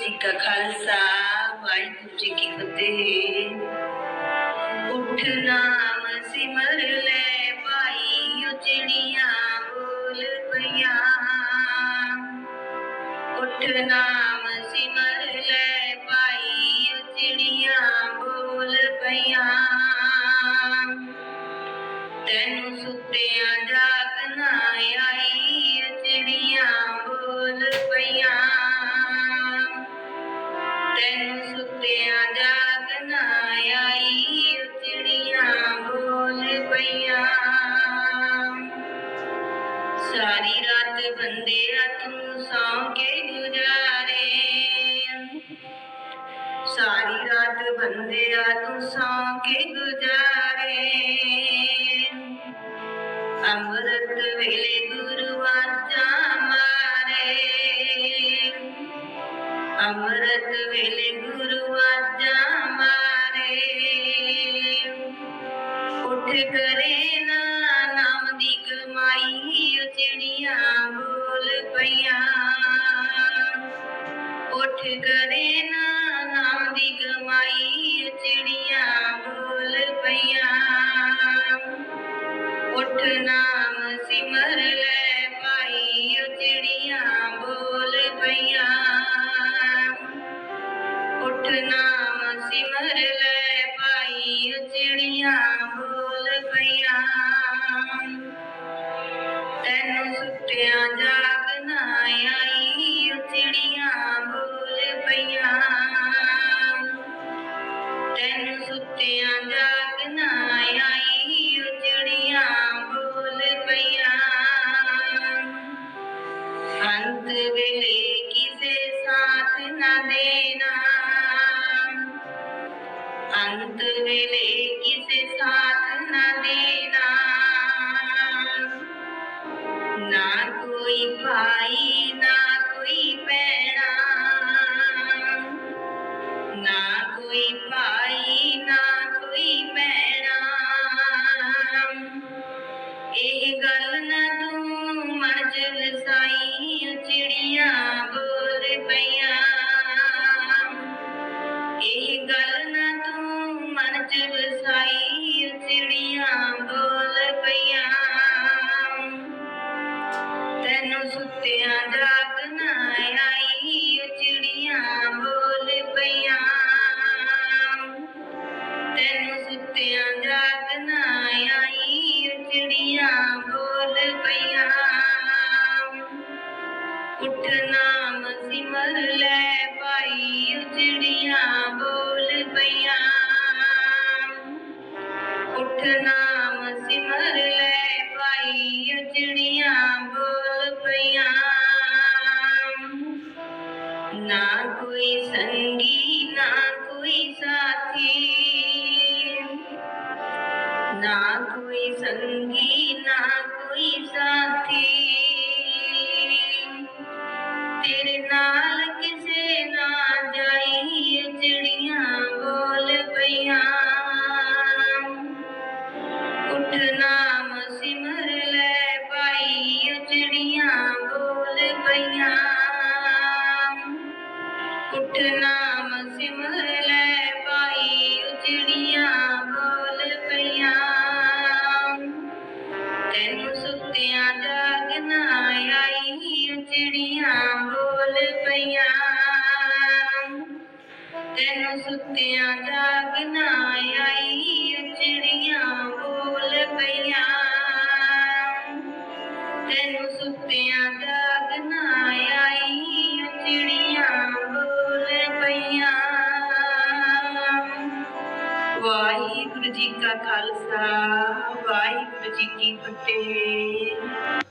ਜੀ ਕਾ ਖਾਲਸਾ, ਵਾਹਿਗੁਰੂ ਜੀ ਕੀ ਫਤਿਹ। ਉਠ ਨਾਮ ਸਿਮਰ ਲੈ ਭਾਈ ਓ ਬੋਲ ਪਈਆਂ। ਉਠ ਨਾਮ ਸਿਮਰ ਲੈ ਭਾਈ ਓ ਬੋਲ ਪਈਆਂ। ਤੈਨੂੰ ਸੁੱਤਿਆਂ ਬੰਦਿਆ ਤੂੰ ਸੌਂ ਕੇ ਗੁਜ਼ਾਰੇ। ਸਾਰੀ ਰਾਤ ਬੰਦਿਆ ਤੂੰ ਸੌਂ ਕੇ ਗੁਜ਼ਾਰੇ। ਅੰਮ੍ਰਿਤ ਵੇਲੇ ਗੁਰੂ ਆਜਾ ਮਾਰੇ। ਅੰਮ੍ਰਿਤ ਵੇਲੇ ਗੁਰੂ ਆਜਾ ਮਾਰੇ। ਉੱਠ ਕਰੇ ਨਾ ਪਈਆਂ ਉੱਠ ਕਰੇ ਨਾ ਨਾਮ ਦੀ ਕਮਾਈ, ਚਿੜੀਆਂ ਬੋਲ ਪਈਆਂ। ਉੱਠ ਨਾਮ ਸਿਮਰ ਲੈ ਪਾਈ, ਚਿੜੀਆਂ ਬੋਲ ਪਈਆਂ। ਉੱਠ ਨਾਮ ਸਿਮਰ ਲੈ ਪਾਈ, ਚਿੜੀਆਂ ਬੋਲ ਪਈਆਂ। ਤੈਨੂੰ ਸੁੱਤਿਆਂ ਜਾ ਆਈ ਓ ਚਿੜੀਆਂ ਬੋਲ ਪਈਆਂ। ਤੈਨੂੰ ਸੁੱਤਿਆਂ ਜਾਗਣਾ ਆਈ ਓ ਚਿੜੀਆਂ ਬੋਲ ਪਈਆਂ। ਅੰਤ ਵੇਲੇ ਉੱਠ ਨਾਮ ਸਿਮਰ ਲੈ ਭਾਈ ਓ ਬੋਲ ਪਈਆਂ। ਉੱਠ ਨਾਮ ਸਿਮਰ ਲੈ ਭਾਈ ਉਜੜੀਆਂ ਬੋਲ ਪਈਆਂ। ਨਾ ਕੋਈ ਸੰਗੀ, ਨਾ ਕੋਈ ਸਾਥੀ। ਨਾ ਕੋਈ ਸੰਗੀ, ਨਾ ਕੋਈ ਸਾਥੀ। ਉੱਠ ਨਾਮ ਸਿਮਰ ਲੈ ਭਾਈ ਚਿੜੀਆਂ ਬੋਲ ਪਈਆਂ। ਉੱਠ ਨਾਮ ਸਿਮਰ ਲੈ ਭਾਈ ਚਿੜੀਆਂ ਬੋਲ ਪਈਆਂ। ਤੈਨੂੰ ਸੁੱਤਿਆਂ ਜਾਗਣਾ ਆਈ ਚਿੜੀਆਂ ਬੋਲ ਪਈਆਂ। ਤੈਨੂੰ ਸੁੱਤਿਆਂ ਜਾਗਣਾ ਆਈ ਤੈਨੂੰ ਸੁੱਤਿਆਂ ਜਾਗਣਾ ਆਈ, ਚਿੜੀਆਂ ਬੋਲ ਪਈਆਂ। ਵਾਹਿਗੁਰੂ ਜੀ ਕਾ ਖਾਲਸਾ, ਵਾਹਿਗੁਰੂ ਜੀ ਕੀ ਫਤਿਹ।